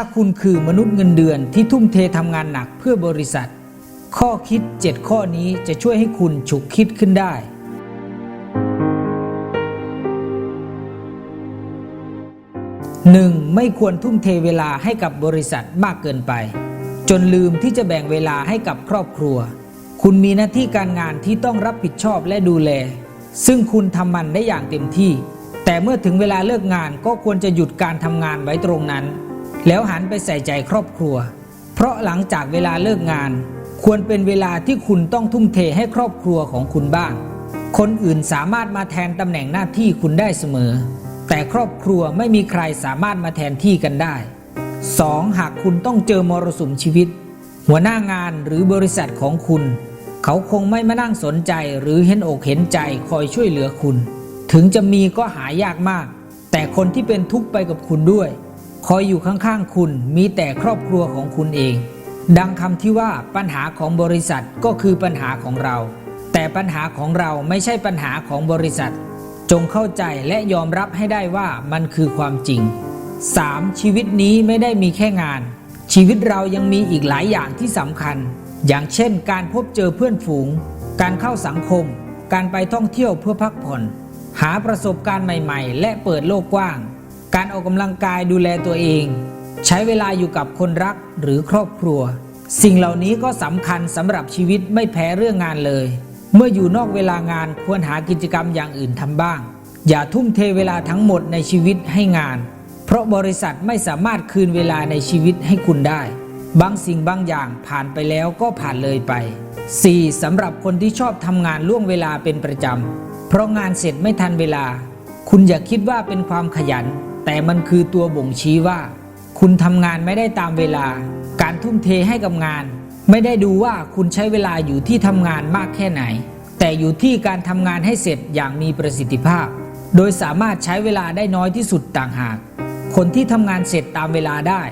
าคุณคือมนุษย์เงินเดือนที่ทุ่มเททำงานหนักเพื่อบริษัท ข้อคิด 7 ข้อนี้จะช่วยให้คุณฉุกคิดขึ้นได้ 1. ไม่ควรทุ่มเทเวลาให้กับบริษัทมากเกินไป จนลืมที่จะแบ่งเวลาให้กับครอบครัว คุณมีหน้าที่การงานที่ต้องรับผิดชอบและดูแล ซึ่งคุณทำมันได้อย่างเต็มที่ แต่เมื่อถึงเวลาเลิกงานก็ควรจะหยุดการทำงานไว้ตรงนั้น แล้วหันไปใส่ใจครอบครัว เพราะหลังจากเวลาเลิกงาน ควรเป็นเวลาที่คุณต้องทุ่มเทให้ครอบครัวของคุณบ้าง คนอื่นสามารถมาแทนตำแหน่งหน้าที่คุณได้เสมอ แต่ครอบครัวไม่มีใครสามารถมาแทนที่กันได้ 2. หากคุณต้องเจอมรสุมชีวิต หัวหน้างานหรือบริษัทของคุณ เขาคงไม่มานั่งสนใจหรือเห็นอกเห็นใจคอยช่วยเหลือคุณ ถึงจะมีก็หายากมาก แต่คนที่เป็นทุกข์ไปกับคุณด้วย คอยอยู่ข้างๆคุณมีแต่ครอบครัวของคุณเอง ดังคำที่ว่าปัญหาของบริษัทก็คือปัญหาของเรา แต่ปัญหาของเราไม่ใช่ปัญหาของบริษัท จงเข้าใจและยอมรับให้ได้ว่ามันคือความจริง 3. ชีวิตนี้ไม่ได้มีแค่งาน ชีวิตเรายังมีอีกหลายอย่างที่สำคัญ อย่างเช่น การพบเจอเพื่อนฝูง การเข้าสังคม การไปท่องเที่ยวเพื่อพักผ่อน หาประสบการณ์ใหม่ ๆ และเปิดโลกกว้าง การออกกำลังกายดูแลตัวเอง ใช้เวลาอยู่กับคนรักหรือครอบครัว สิ่งเหล่านี้ก็สำคัญสำหรับชีวิตไม่แพ้เรื่องงานเลย เมื่ออยู่นอกเวลางานควรหากิจกรรมอย่างอื่นทำบ้าง อย่าทุ่มเทเวลาทั้งหมดในชีวิตให้งาน เพราะบริษัทไม่สามารถคืนเวลาในชีวิตให้คุณได้ บางสิ่งบางอย่างผ่านไปแล้วก็ผ่านเลยไป 4. สำหรับคนที่ชอบทำงานล่วงเวลาเป็นประจำ เพราะงานเสร็จไม่ทันเวลา คุณอย่าคิดว่าเป็นความขยัน แต่มันคือตัวบ่งชี้ว่า คุณทำงานไม่ได้ตามเวลา การทุ่มเทให้กับงาน ไม่ได้ดูว่าคุณใช้เวลาอยู่ที่ทำงานมากแค่ไหน แต่อยู่ที่การทำงานให้เสร็จอย่างมีประสิทธิภาพ โดยสามารถใช้เวลาได้น้อยที่สุดต่างหาก คนที่ทำงานเสร็จตามเวลาได้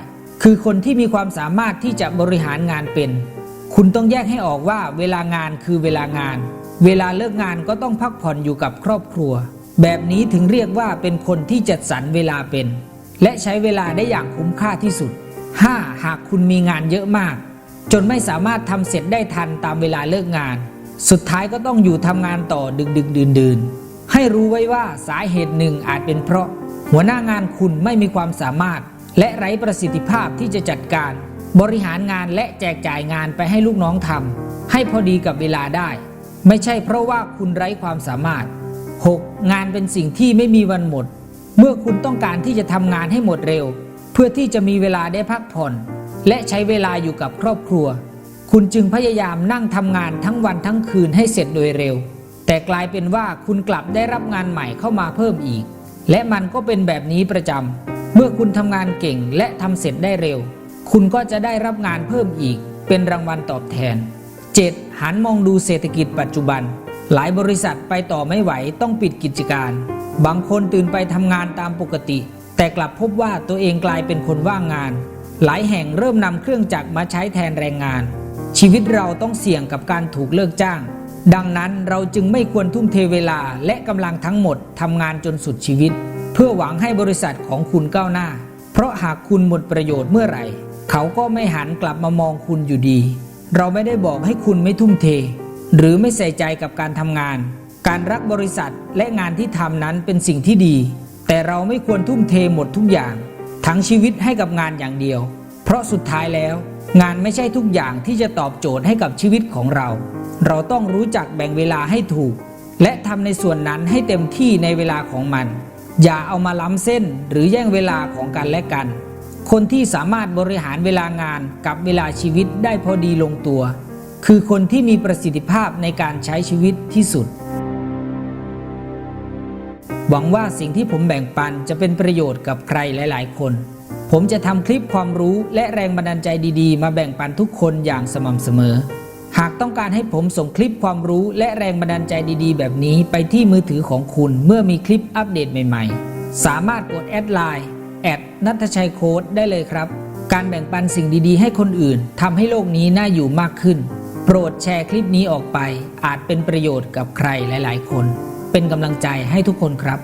คือคนที่มีความสามารถที่จะบริหารงานเป็น คุณต้องแยกให้ออกว่าเวลางานคือเวลางาน เวลาเลิกงานก็ต้องพักผ่อนอยู่กับครอบครัว แบบนี้ถึงเรียกว่าเป็นคนที่จัดสรรเวลาเป็น และใช้เวลาได้อย่างคุ้มค่าที่สุด 5. หากคุณมีงานเยอะมาก จนไม่สามารถทำเสร็จได้ทันตามเวลาเลิกงาน สุดท้ายก็ต้องอยู่ทำงานต่อดึกดึกดื่นดื่นให้รู้ไว้ว่าสาเหตุหนึ่งอาจเป็นเพราะ หัวหน้างานคุณไม่มีความสามารถ และไร้ประสิทธิภาพที่จะจัดการ บริหารงานและแจกจ่ายงานไปให้ลูกน้องทำให้พอดีกับเวลาได้ ไม่ใช่เพราะว่าคุณไร้ความสามารถ 6. งานเป็นสิ่งที่ไม่มีวันหมด เมื่อคุณต้องการที่จะทำงานให้หมดเร็ว เพื่อที่จะมีเวลาได้พักผ่อน และใช้เวลาอยู่กับครอบครัว คุณจึงพยายามนั่งทำงานทั้งวันทั้งคืนให้เสร็จโดยเร็ว แต่กลายเป็นว่าคุณกลับได้รับงานใหม่เข้ามาเพิ่มอีก และมันก็เป็นแบบนี้ประจำเมื่อคุณทำงานเก่งและทำเสร็จได้เร็ว คุณก็จะได้รับงานเพิ่มอีก เป็นรางวัลตอบแทน 7. หันมองดูเศรษฐกิจปัจจุบัน หลายบริษัทไปต่อไม่ไหวต้องปิดกิจการ บางคนตื่นไปทำงานตามปกติ แต่กลับพบว่าตัวเองกลายเป็นคนว่างงาน หลายแห่งเริ่มนำเครื่องจักรมาใช้แทนแรงงาน ชีวิตเราต้องเสี่ยงกับการถูกเลิกจ้าง ดังนั้นเราจึงไม่ควรทุ่มเทเวลาและกำลังทั้งหมดทำงานจนสุดชีวิต เพื่อหวังให้บริษัทของคุณก้าวหน้า เพราะหากคุณหมดประโยชน์เมื่อไหร่ เขาก็ไม่หันกลับมามองคุณอยู่ดี เราไม่ได้บอกให้คุณไม่ทุ่มเท หรือไม่ใส่ใจกับการทำงาน การรักบริษัทและงานที่ทำนั้นเป็นสิ่งที่ดี แต่เราไม่ควรทุ่มเทหมดทุกอย่าง ทั้งชีวิตให้กับงานอย่างเดียว เพราะสุดท้ายแล้ว งานไม่ใช่ทุกอย่างที่จะตอบโจทย์ให้กับชีวิตของเรา เราต้องรู้จักแบ่งเวลาให้ถูก และทำในส่วนนั้นให้เต็มที่ในเวลาของมัน อย่าเอามาล้ำเส้นหรือแย่งเวลาของกันและกัน คนที่สามารถบริหารเวลางานกับเวลาชีวิตได้พอดีลงตัว คือคนที่มีประสิทธิภาพในการใช้ชีวิตที่สุด หวังว่าสิ่งที่ผมแบ่งปันจะเป็นประโยชน์กับใครหลาย ๆ คน ผมจะทำคลิปความรู้และแรงบันดาลใจดีๆ มาแบ่งปันทุกคนอย่างสม่ำเสมอ หากต้องการให้ผมส่งคลิปความรู้และแรงบันดาลใจดีๆ แบบนี้ไปที่มือถือของคุณเมื่อมีคลิปอัปเดตใหม่ ๆ สามารถกดแอดไลน์แอดนัทชัยโค้ดได้เลยครับ การแบ่งปันสิ่งดีๆ ให้คนอื่นทำให้โลกนี้น่าอยู่มากขึ้น โปรดแชร์คลิปนี้ออกไป อาจเป็นประโยชน์กับใครหลาย ๆ คน เป็นกำลังใจให้ทุกคนครับ